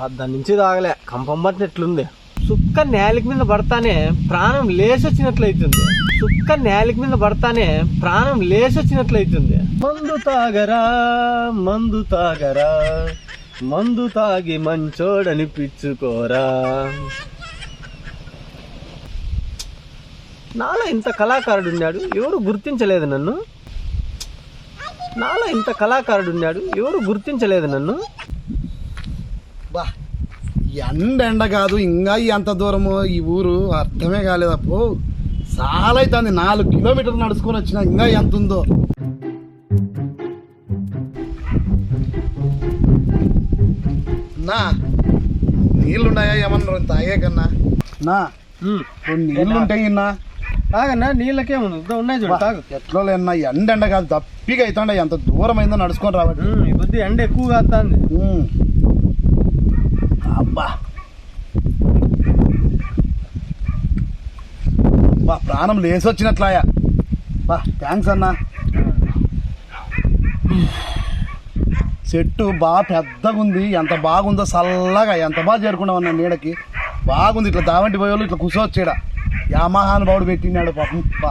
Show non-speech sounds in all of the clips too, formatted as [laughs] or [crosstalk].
పద్దాని నుంచి తాగలే. కంపం పట్టినట్లుంది. సుక్క నేలిక మీద పడతానే ప్రాణం లేసొచ్చినట్లయితుంది. సుక్క నేలిక మీద పడతానే ప్రాణం లేసొచ్చినట్లయితుంది. మందు తాగరా మందు తాగరా మందు తాగి మంచోడని పిచ్చుకోరా నాలో ఇంత కళాకారుడు ఉన్నాడు ఎవరు గుర్తించలేదు నన్ను? నాలో ఇంత కళాకారుడు ఉన్నాడు ఎవరు గుర్తించలేదు నన్ను? బా ఎండ ఎండ కాదు ఇంకా ఎంత దూరమో ఈ ఊరు అర్థమే కాలేదప్పు చాలా అవుతుంది నాలుగు కిలోమీటర్లు నడుచుకొని వచ్చినా ఇంకా ఎంత ఉందో. నా నీళ్ళున్నాయా ఏమన్నా తాగే కన్నా. నా కొన్ని నీళ్ళుంటాయి ఇన్నా తాగన్నా నీళ్ళకేముంది ఇదో ఉన్నాయి చూడు తాగు. ఎట్లో లేనా ఎండ ఎండ కాదు దప్పిగా అవుతాండ ఎంత దూరం అయిందో నడుచుకొని రావట్లేదు. ఉమ్, ఈ బుద్ధి ఎండ ఎక్కువ కాస్తుంది. ఉమ్. అబ్బా. బా ప్రాణం లేసొచ్చినట్లాయా బా థ్యాంక్స్ అన్నా. చెట్టు బాగా పెద్దగా ఉంది ఎంత బాగుందో చల్లగా ఎంత బాగా చేరుకున్నాం అన్న నీడకి. బాగుంది ఇట్లా దావంటి పోయేవాళ్ళు ఇట్లా కూర్చోవచ్చాడ యామహానుభావుడు పెట్టినాడు పాపం. బా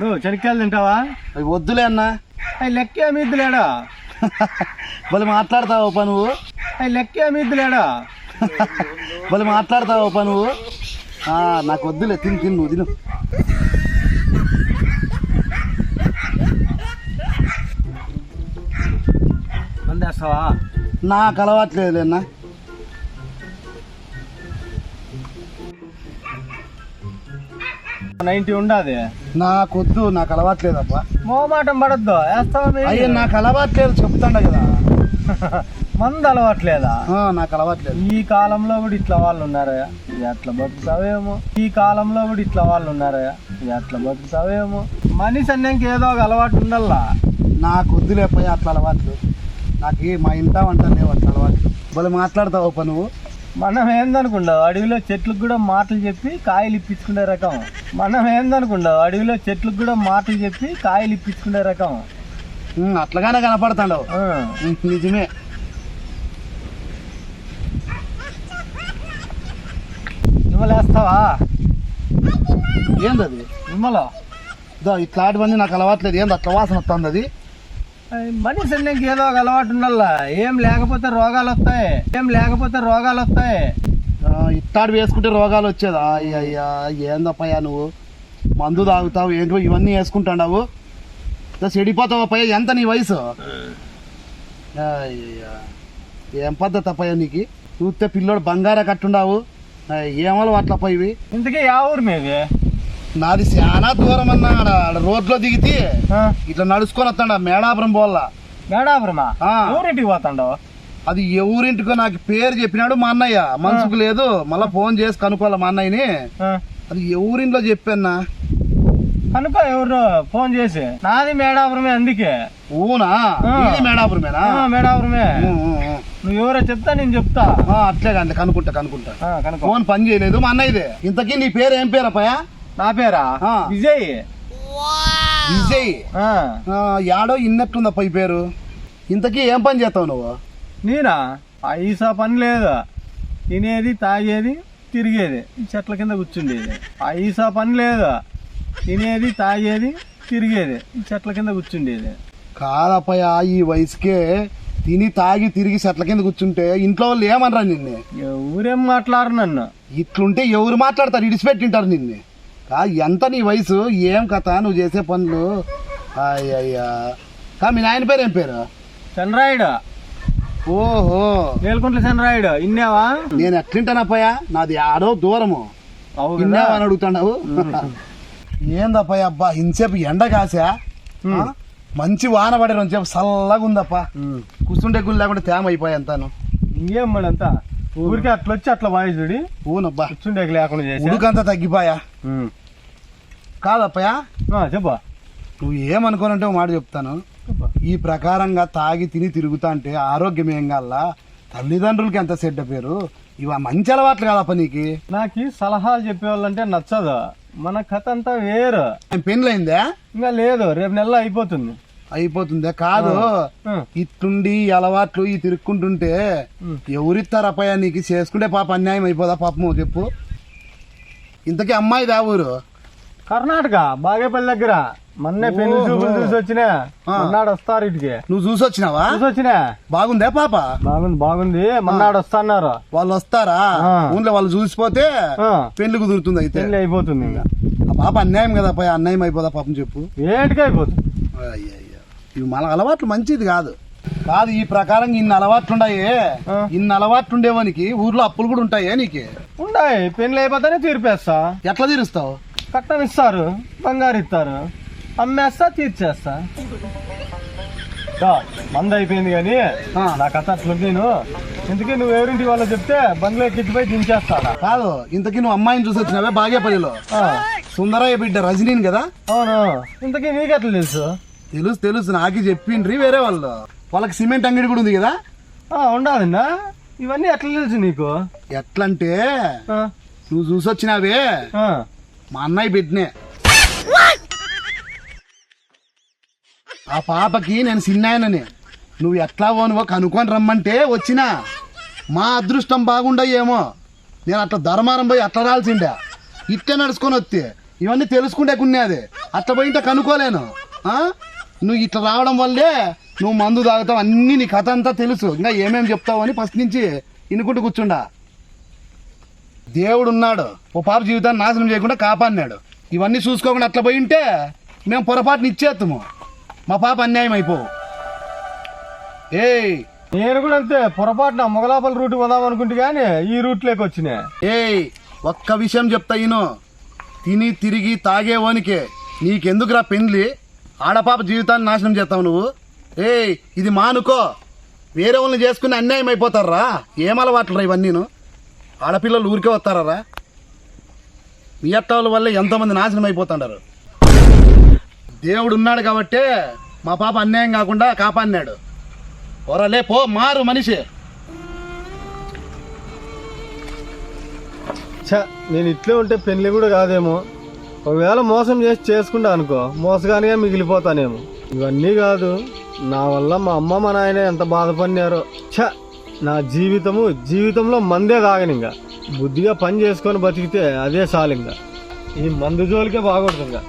నువ్వు చెనిక్కాయలు తింటావా? అవి వద్దులే అన్నా. అవి లెక్కే మీద్దులేడా? భలే మాట్లాడతావు పా నువ్వు? అవి లెక్కే మీద్దులేడా? భలే మాట్లాడతావు పా నువ్వు? నాకు వద్దులే తిను తిను నువ్వు తిను. మందేస్తావా నాకు అలవాట్లేదు నైన్టీ ఉండాది. నాకు వద్దు నాకు అలవాట్లేదబ్బా మోమాటం పడద్దు. వేస్తావా? అయ్యో నాకు అలవాట్లేదు చెప్తాండ కదా. [laughs] మందు అలవాట్లేదా నాకు అలవాట్లేదు ఈ కాలంలో కూడా ఇట్లా వాళ్ళు ఉన్నారా? ఎట్లా బతుకుతావేమో? ఈ కాలంలో కూడా ఇట్లా వాళ్ళు ఉన్నారా? ఎట్లా బతుకుతావేమో? మనిషి అన్నాక ఏదో ఒక అలవాటు ఉండాలా? నాకు వద్దులే పోయి అట్లా అలవాట్లు. నాకు మా ఇంట వంట లేవు అట్లా అలవాట్లు. భలే మాట్లాడతావు పా నువ్వు? మనం ఏందనుకుంటావు అడవిలో చెట్లకు కూడా మాటలు చెప్పి కాయలు ఇప్పించుకునే రకం. మనం ఏందనుకుంటావు అడవిలో చెట్లకు కూడా మాటలు చెప్పి కాయలు ఇప్పించుకునే రకం. ఉమ్, అట్లాగానే ఆ. ఉమ్, నిజమే. నిమ్మలేస్తావా? ఏందది? నిమ్మలో? ఇదో ఇట్లాంటివన్నీ నాకు అలవాట్లేదు. ఏంది అట్లా వాసన వస్తుంది అది? మనిషి అన్నాక ఏదో ఒక అలవాటు ఉండాలా ఏం లేకపోతే రోగాలు వస్తాయి. ఏం లేకపోతే రోగాలు వస్తాయి. ఇట్టాడు వేసుకుంటే రోగాలు వచ్చేదా? అయ్య అయ్యా ఏందప్పయ్యా నువ్వు? మందు తాగుతావు ఏంటో ఇవన్నీ వేసుకుంటాడావు? చెడిపోతావు అప్పయ్య ఎంత నీ వయసు? అయ్యయ్యా. ఏం పద్ధతి అప్పయ్య నీకు? చూస్తే పిల్లోడు బంగారా కట్టుండావు. ఏమో అట్లా పోయి ఇంతకీ యా ఊరు మీది? నాది చాలా దూరం అన్నా ఆడ రోడ్లో దిగితే? ఇట్లా నడుచుకొని వస్తాడా మేడాపురం పోల్లా మేడాపురమా? పోతాండవు అది ఎవరింటికో నాకు పేరు చెప్పినాడు మా అన్నయ్య. మనసుకు లేదు మళ్ళా ఫోన్ చేసి కనుక్కోవాలి మా అన్నయ్యని. అది ఎవరింట్లో చెప్పానా కనుక ఎవరు ఫోన్ చేసి. నాది మేడాపురమే అందుకే. ఊనా. ఇది మేడాపురమేనా? మేడాపురమే. నువ్వు ఎవరో చెప్తా నేను చెప్తా. అట్లే కానీ కనుక్కుంటా కనుక్కుంటా. ఫోన్ పని చేయలేదు మా అన్నయ్యదే. ఇంతకీ నీ పేరు ఏం పేరు అప్పయా నా పేరా? ఆ. విజయ్. విజయ్. ఆ. ఆ, యాడో ఇన్నట్లుందప్ప ఈ పేరు? ఇంతకీ ఏం పని చేస్తావు నువ్వు? నేనా? ఐసా పని లేదు? తినేది తాగేది తిరిగేది ఈ చెట్ల కింద కూర్చుండేది. ఐసా పని లేదు? తినేది తాగేది తిరిగేది ఈ చెట్ల కింద కూర్చుండేది. కాదప్పయ్యా ఈ వయసుకే తిని తాగి తిరిగి చెట్ల కింద కూర్చుంటే ఇంట్లో వాళ్ళు ఏమనరా నిన్ను? ఊరేం మాట్లాడరు నన్ను? ఇట్లుంటే ఎవరు మాట్లాడతారు? ఇడిచిపెట్టింటారు నిన్ను? ఎంత నీ వయసు? ఏం కథ? నువ్వు చేసే పనులు? అయ్యయ్యా. కా మీ నాయన పేరు ఏం పేరు? చంద్రాయుడు. ఓహో. వేలుకుంట్ల చంద్రాయుడు. ఇన్నావా? నేను ఎట్లింటానప్పయ్యా నాది ఆడో దూరము. ఇన్నావా అని అడుగుతాడావు ఏందప్పయ్య అబ్బా ఇంతసేపు ఎండ కాసా? మంచి వాన పడే రోజు చల్లగా ఉందప్పా. కూర్చుంటే గుళ్ళు లేకుండా తేమ అయిపోయా అంతాను. ఇంకేం అంతా? ఊరికి అట్లా వచ్చి అట్లా వాయిసుడి ఊనబ్బా. కూర్చుండేకి లేకుండా చేసి. ఉడుకంతా తగ్గిపోయా? ఆ, చెప్పా. నువ్వు ఏమనుకోనంటే మాట చెప్తాను. ఈ ప్రకారంగా తాగి తిని తిరుగుతా అంటే ఆరోగ్యం ఏం కాల్లా తల్లిదండ్రులకి ఎంత చెడ్డ పేరు? ఇవ మంచి అలవాట్లు కాదప్ప నీకు. నాకు సలహాలు చెప్పేవాళ్ళంటే నచ్చదు. మన కథ అంతా వేరు. పెళ్ళైందా ఇంకా లేదు. రేపు నెలలో అయిపోతుంది. అయిపోతుందే. కాదు ఈ అలవాట్లు ఈ తిరుక్కుంటుంటే. ఎవరిస్తారు అప్పయ్య నీకు చేసుకుంటే పాప అన్యాయం అయిపోదా? పాపము చెప్పు. ఇంతకీ అమ్మాయి దా ఊరు? కర్ణాటక బాగేపల్లి దగ్గర. మొన్నే పెళ్ళి చూపులు చూసి వచ్చినా. మొన్నాడు వస్తారు ఇటుకి. నువ్వు చూసి వచ్చినావా చూసి వచ్చినా బాగుందే పాప? బాగుంది బాగుంది. మొన్నాడు వస్తున్నారు. వాళ్ళు వస్తారా. ఊన్లో వాళ్ళు చూసిపోతే పెళ్ళి కుదురుతుంది అయితే. పెళ్ళి అయిపోతుంది ఇంకా. ఆ పాప అన్యాయం కదా అన్యాయం అయిపోదా పాపం చెప్పు. ఏటికి అయిపోతుంది. ఇవి మన అలవాట్లు మంచిది కాదు. కాదు ఈ ప్రకారం ఇన్ని అలవాట్లు ఉన్నాయి. ఇన్ని అలవాట్లు ఉండేవానికి ఊర్లో అప్పులు కూడా ఉంటాయే నీకు? ఉండాయి పెళ్ళి అయిపోతేనే తీర్పేస్తా. ఎట్లా తీరుస్తావు? కట్నం ఇస్తారు బంగారు ఇస్తారు అమ్మేస్తా తీర్చేస్తా. మంద అయిపోయింది కానీ. నా కథ అట్లుంది నేను. ఇందుకే నువ్వు ఎవరింటి వాళ్ళ చెప్తే బండ్లో ఎక్కిచ్చిపోయి దించేస్తాడా? కాదు ఇంతకీ నువ్వు అమ్మాయిని చూసి వచ్చినావే బాగేపల్లిలో ఆ, సుందరయ్య బిడ్డ రజనీని కదా? అవును? ఇంతకీ నీకెట్లా తెలుసు? తెలుసు తెలుసు. నాకి చెప్పిండ్రి వేరే వాళ్ళు. వాళ్ళకి సిమెంట్ అంగడి కూడా ఉంది కదా? ఆ, ఉండాలిన్నా. ఇవన్నీ ఎట్లా తెలుసు నీకు? ఎట్లంటే నువ్వు చూసి వచ్చినావే ఆ, మా అన్నయ్య బిడ్డనే ఆ పాపకి నేను చిన్నాయనని నువ్వు ఎట్లా పోనువో కనుక్కొని రమ్మంటే వచ్చినా. మా అదృష్టం బాగుండయేమో నేను అట్లా ధర్మారం పోయి అట్లా రాల్సిండే. ఇట్టే నడుచుకొని వస్తే ఇవన్నీ తెలుసుకుంటే కున్నది. అట్లా పోయింటే కనుక్కోలేను. ఆ? నువ్వు ఇట్లా రావడం వల్లే నువ్వు మందు తాగుతావు అన్నీ నీ కథ అంతా తెలుసు. ఇంకా ఏమేమి చెప్తావు అని ఫస్ట్ నుంచి ఇనుకుంటూ కూర్చుండా. దేవుడు ఉన్నాడు ఓ పాప జీవితాన్ని నాశనం చేయకుండా కాపాడినాడు. ఇవన్నీ చూసుకోకుండా అట్లా పోయి ఉంటే మేము పొరపాటుని ఇచ్చేస్తాము మా పాప అన్యాయం అయిపోవు ఏయ్. నేను కూడా అంతే పొరపాటున మొగలాపల్ రూట్ పోదాం అనుకుంటే కానీ ఈ రూట్లోకి వచ్చినాయి ఏయ్ ఒక్క విషయం చెప్తా ఈను తిని తిరిగి తాగేవానికే నీకెందుకురా పెండ్లి? ఆడపాప జీవితాన్ని నాశనం చేస్తావు నువ్వు. ఏ ఇది మానుకో. వేరే వాళ్ళని చేసుకుని అన్యాయం అయిపోతారా? ఏం అలవాట్లు ఇవన్నీను? ఆడపిల్లలు ఊరికే వస్తారా? మీ అట్టవాళ్ళ వల్ల ఎంతోమంది నాశనం అయిపోతుంటారు. దేవుడు ఉన్నాడు కాబట్టే మా పాప అన్యాయం కాకుండా కాపాడినాడు. ఒరలే పో మారు మనిషి. నేను ఇట్లే ఉంటే పెళ్ళి కూడా కాదేమో. ఒకవేళ మోసం చేసి చేసుకుంటా అనుకో మోసగానిగా మిగిలిపోతానేమో. ఇవన్నీ కాదు నా వల్ల మా అమ్మ మా నాయన ఎంత బాధపడినారో. ఛ! నా జీవితము జీవితంలో మందే తాగను ఇంకా బుద్ధిగా పని చేసుకొని బతికితే అదే చాలు ఇంకా ఈ మందు జోలికే బాగుంటుంది ఇంకా